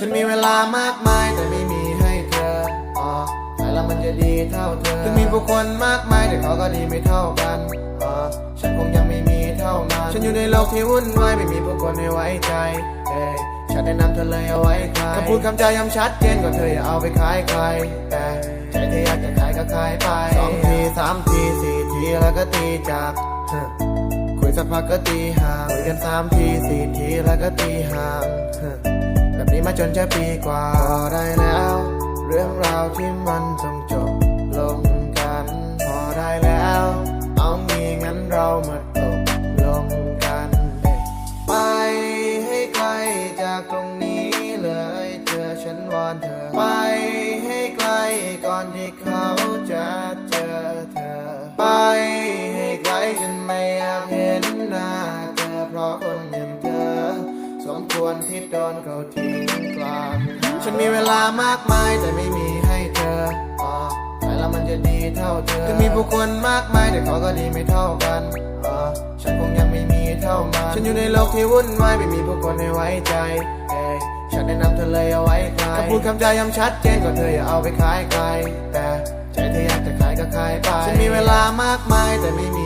ฉันมีเวลามากมายแต่ไม่มีให้เธออ๋อแต่ละมันจะดีเท่าเธอถึงมีผู้คนมากมายแต่เขาก็ดีไม่เท่ากันอ๋อฉันคงยังไม่มีเท่านั้นฉันอยู่ในโลกที่วุ่นวายไม่มีผู้คนให้ไว้ใจเอ้ฉันแนะนำเธอเลยเอาไว้ใครคำพูดคำจาย้ำชัดเจนก็เธออย่าเอาไปขายใครแต่ใจที่อยากจะขายก็ขายไปสองทีสามทีสี่ทีแล้วก็ตีจากคุยสักพักก็ตีห่างคุยกันสามทีสี่ทีแล้วก็ตีห่าง มาจนจะปีกว่าพอได้แล้ว เรื่องราวที่มันต้องจบลงกัน พอได้แล้ว เอางี้งั้นเรามาตกลงกันไปให้ไกลจากตรงนี้เลยเธอฉันวอนเธอ ไปให้ไกลก่อนที่เขาจะเจอเธอ ไปให้ไกลฉันไม่ วรที่โดนเขาทิ้งกลางฉันมีเวลามากมายแต่ไม่มีให้เธออ๋อแต่ละมันจะดีเท่าเธอถึงมีผู้คนมากมายแต่เขาก็ดีไม่เท่ากันอ๋อฉันคงยังไม่มีเท่ามันฉันอยู่ในโลกที่วุ่นวายไม่มีผู้คนให้ไว้ใจเอ้ยฉันแนะนำเธอเลยเอาไว้ใครคำพูดคำจาย้ำชัดเจนก็เธออย่าเอาไปขายใครแต่ใจที่อยากจะขายก็ขายไปฉันมีเวลามากมายแต่ไม่มี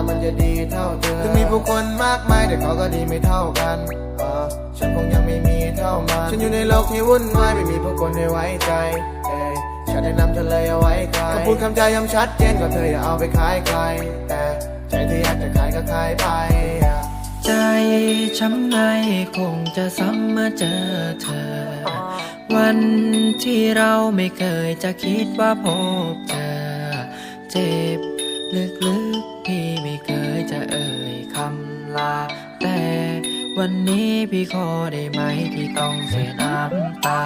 แต่ละมันจะดีเท่าเธอถึงมีผู้คนมากมายแต่เขาก็ดีไม่เท่ากันเออฉันคงยังไม่มีเท่ามันฉันอยู่ในโลกที่วุ่นวายไม่มีผู้คนให้ไว้ใจเอ้ยฉันแนะนำเธอเลยเอาไว้ใครคำพูดคำจาย้ำชัดเจนก็เธออย่าเอาไปขายใคร แต่ใจที่อยากจะขายก็ขายไปใจช้ำในคงจะซ้ำเมื่อเจอเธอ วันที่เราไม่เคยจะคิดว่าพบเธอ เจ็บ ลึกๆพี่ไม่เคยจะเอ่ยคำลา แต่วันนี้พี่ขอได้ไหมที่ต้องเสียน้ำตา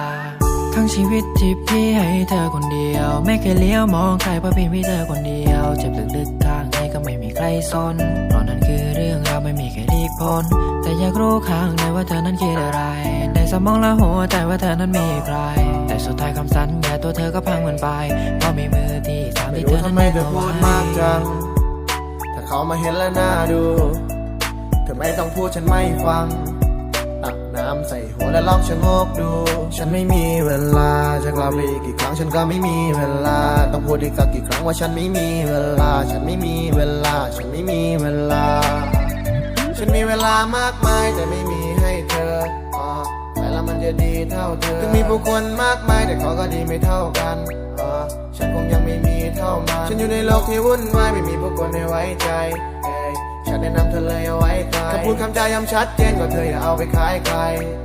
ทั้งชีวิตที่พี่ให้เธอคนเดียว ไม่เคยเลี้ยวมองใครเพราะพี่มีเธอคนเดียวเจ็บลึกๆข้างในก็ไม่มีใครสนเพราะนั่นคือเรื่องราวไม่มีใครรีบพ้นแต่อยากรู้ข้างในว่าเธอนั้นคิดอะไร สมองและหัวใจว่าเธอนั้นมีใคร แต่สุดท้ายคำสัญญาตัวเธอก็พังเหมือนไปเพราะมีมือที่สามที่เธอนั้นไมดึงเธอเอาพูดมากจัง ถ้าเขามาเห็นแล้วน่าดู เธอไม่ต้องพูดฉันไม่ฟัง ตักน้ำใส่หัวแล้วลองชะงกดู ฉันไม่มีเวลา จะกลับไปอีกกี่ครั้งฉันก็ไม่มีเวลา ต้องพูดอีกสักกี่ครั้งว่าฉันไม่มีเวลา ฉันไม่มีเวลา ฉันไม่มีเวลา ฉันมีเวลามากมายแต่ไม่มี จะดีเท่าเธอถึงมีผู้คนมากมายแต่เขาก็ดีไม่เท่ากันอ๋อฉันคงยังไม่มีเท่ามัน ฉันอยู่ในโลกที่วุ่นวายไม่มีผู้คนให้ไว้ใจเอ้ยฉันแนะนำเธอเลยเอาไว้ใครคำพูดคำจาย้ำชัดเจนก็เธออย่าเอาไปขายใคร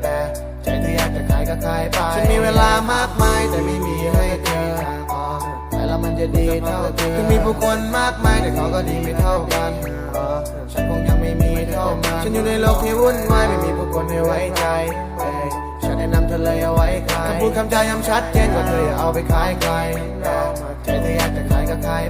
แต่ใจที่อยากจะขายก็ขายไป ฉันมีเวลามากมายแต่ไม่มีให้เธออ๋อแต่ละมันจะดีเท่าเธอถึงมีผู้คนมากมายแต่เขาก็ดีไม่เท่ากันอ๋อฉันคงยังไม่มีเท่ามัน ฉันอยู่ในโลกที่วุ่นวายไม่มีผู้คนให้ไว้ใจ เอ้ยฉันแนะนำเธอเลยเอาไว้ใครคำพูดคำจาย้ำชัดเจนก็เธออย่าเอาไปขายใครแต่ใจที่อยากจะขายก็ขายไป